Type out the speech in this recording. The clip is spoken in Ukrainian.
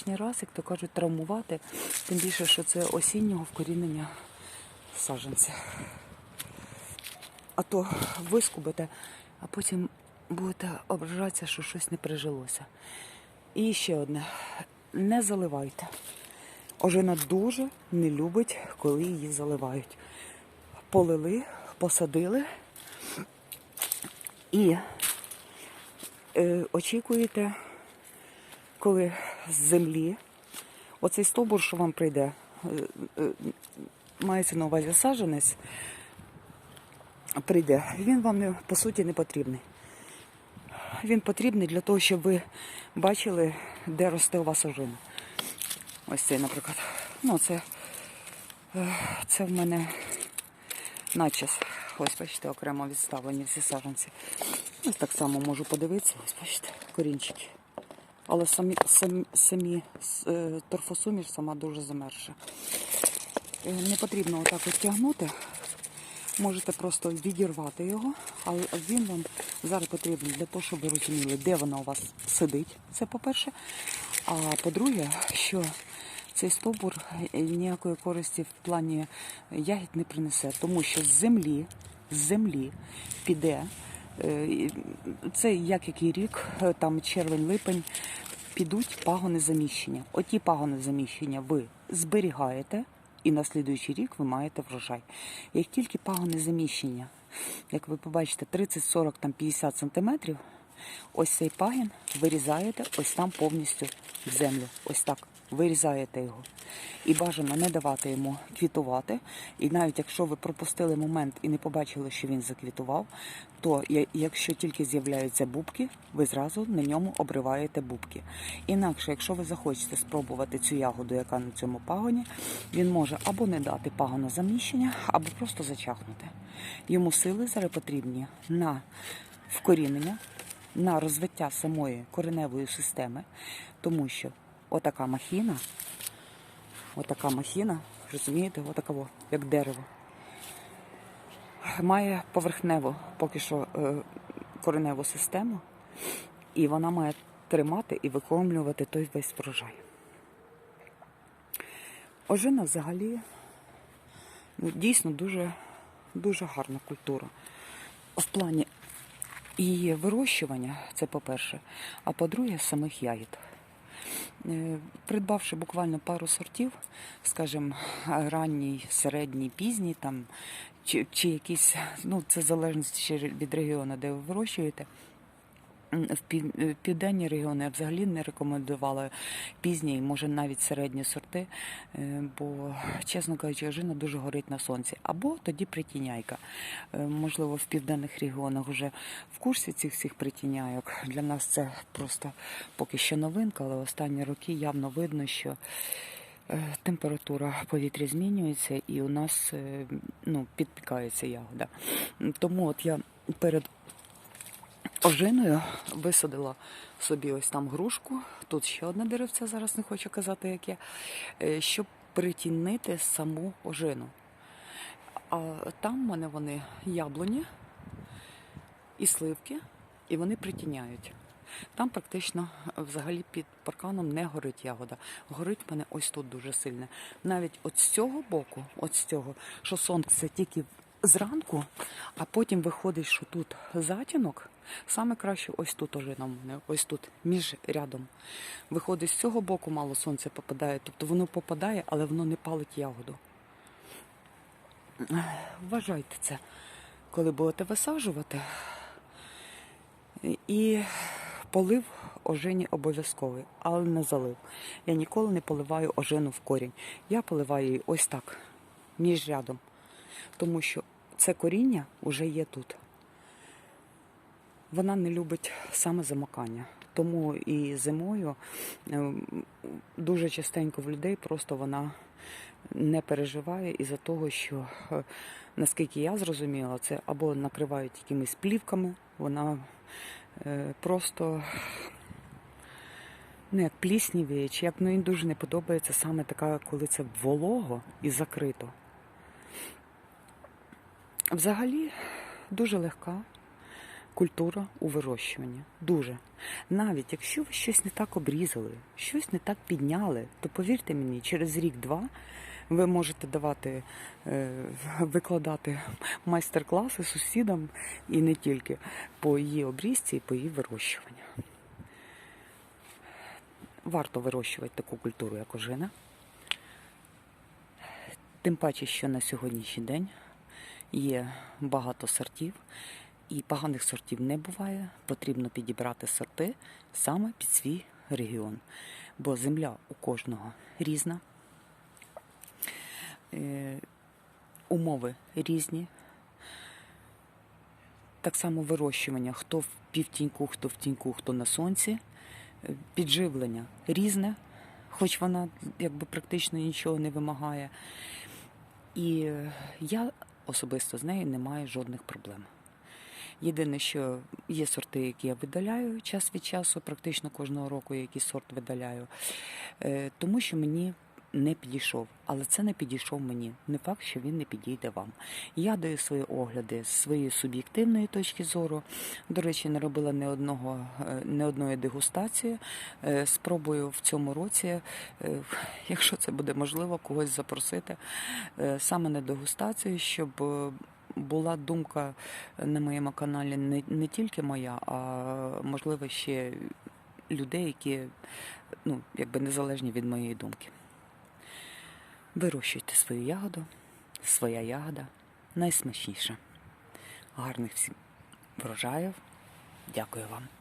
лишній раз, як то кажуть, травмувати, тим більше, що це осіннього вкорінення саджанця. А то вискубите, а потім будете ображатися, що щось не прижилося. І ще одне: не заливайте. Ожина дуже не любить, коли її заливають. Полили, посадили і е, очікуєте, коли з землі оцей стовбур, що вам прийде, е, е, мається на увазі саджанець, прийде, він вам не, по суті не потрібний. Він потрібний для того, щоб ви бачили, де росте у вас ожина. Ось цей, наприклад. Ну, це, е, це в мене начес. Ось, бачите, окремо відставлені всі саджанці. Ось так само можу подивитися, ось бачите, корінчики. Але самі, самі, самі е, торфосуміш сама дуже замерша. Е, Не потрібно отак от тягнути. Можете просто відірвати його, але він вам зараз потрібен для того, щоб ви розуміли, де вона у вас сидить. Це по-перше. А по-друге, що цей стовбур ніякої користі в плані ягід не принесе, тому що з землі, з землі піде. Е, Це як який рік, е, там червень-липень, підуть пагони заміщення. Оті пагони заміщення ви зберігаєте, і на слідуючий рік ви маєте врожай. Як тільки пагони заміщення, як ви побачите, 30, 40, там 50 сантиметрів, ось цей пагін вирізаєте ось там повністю в землю. Ось так. Вирізаєте його. І бажано не давати йому квітувати. І навіть якщо ви пропустили момент і не побачили, що він заквітував, то якщо тільки з'являються бубки, ви зразу на ньому обриваєте бубки. Інакше, якщо ви захочете спробувати цю ягоду, яка на цьому пагоні, він може або не дати пагону заміщення, або просто зачахнути. Йому сили зараз потрібні на вкорінення, на розвиття самої кореневої системи, тому що отака махіна, отака махіна, розумієте, отака, як дерево, має поверхневу поки що е, кореневу систему, і вона має тримати і викормлювати той весь врожай. Ожина взагалі ну, дійсно дуже, дуже гарна культура. В плані її вирощування, це по-перше, а по-друге, самих ягід. Е, Придбавши буквально пару сортів, скажімо, ранній, середній, пізній, там, чи, чи якісь, ну це залежно ще від регіону, де ви вирощуєте. В е, південні регіони я взагалі не рекомендувала пізні, може навіть середні сорти, е, бо, чесно кажучи, ожина дуже горить на сонці. Або тоді притіняйка. Е, Можливо, в південних регіонах вже в курсі цих всіх притіняйок. Для нас це просто поки що новинка, але останні роки явно видно, що температура повітря змінюється і у нас ну, підпікається ягода. Тому от я перед ожиною висадила собі ось там грушку. Тут ще одне деревце, зараз не хочу казати, яке, е, щоб притінити саму ожину. А там в мене вони яблуні і сливки, і вони притіняють. Там практично е, взагалі під парканом не горить ягода. Горить в мене ось тут дуже сильно. Навіть от з цього боку, от з цього, що сонце тільки зранку, а потім виходить, що тут затінок. Саме краще ось тут в мене, ось тут, між рядом. Виходить, з цього боку мало сонця попадає, тобто воно попадає, але воно не палить ягоду. Вважайте це, коли будете висаджувати. І полив ожині обов'язковий, але не залив. Я ніколи не поливаю ожину в корінь. Я поливаю її ось так, між рядом. Тому що це коріння вже є тут. Вона не любить саме замокання. Тому і зимою е, дуже частенько в людей просто вона не переживає із-за того, що, е, наскільки я зрозуміла, це або накривають якимись плівками, вона е, просто ну, як пліснівіє, чи як мені дуже не подобається саме така, коли це волого і закрито. Взагалі дуже легка, культура у вирощуванні. Дуже. Навіть якщо ви щось не так обрізали, щось не так підняли, то повірте мені, через рік-два ви можете давати, е, викладати майстер-класи сусідам і не тільки по її обрізці і по її вирощуванню. Варто вирощувати таку культуру, як ожина. Тим паче, що на сьогоднішній день є багато сортів, і поганих сортів не буває. Потрібно підібрати сорти саме під свій регіон. Бо земля у кожного різна, е, умови різні. Так само вирощування, хто в півтіньку, хто в тіньку, хто на сонці. Е, Підживлення різне, хоч вона якби практично нічого не вимагає. І е, я особисто з нею не маю жодних проблем. Єдине, що є сорти, які я видаляю час від часу, практично кожного року я якийсь сорт видаляю, е, тому що мені не підійшов. Але це не підійшов мені. Не факт, що він не підійде вам. Я даю свої огляди з своєї суб'єктивної точки зору. До речі, не робила ні одного е, ні одної дегустації. Е, Спробую в цьому році, е, якщо це буде можливо, когось запросити саме на дегустацію, щоб була думка на моєму каналі не, не тільки моя, а можливо ще людей, які ну, якби незалежні від моєї думки. Вирощуйте свою ягоду, своя ягода найсмачніша. Гарних всім врожаїв. Дякую вам.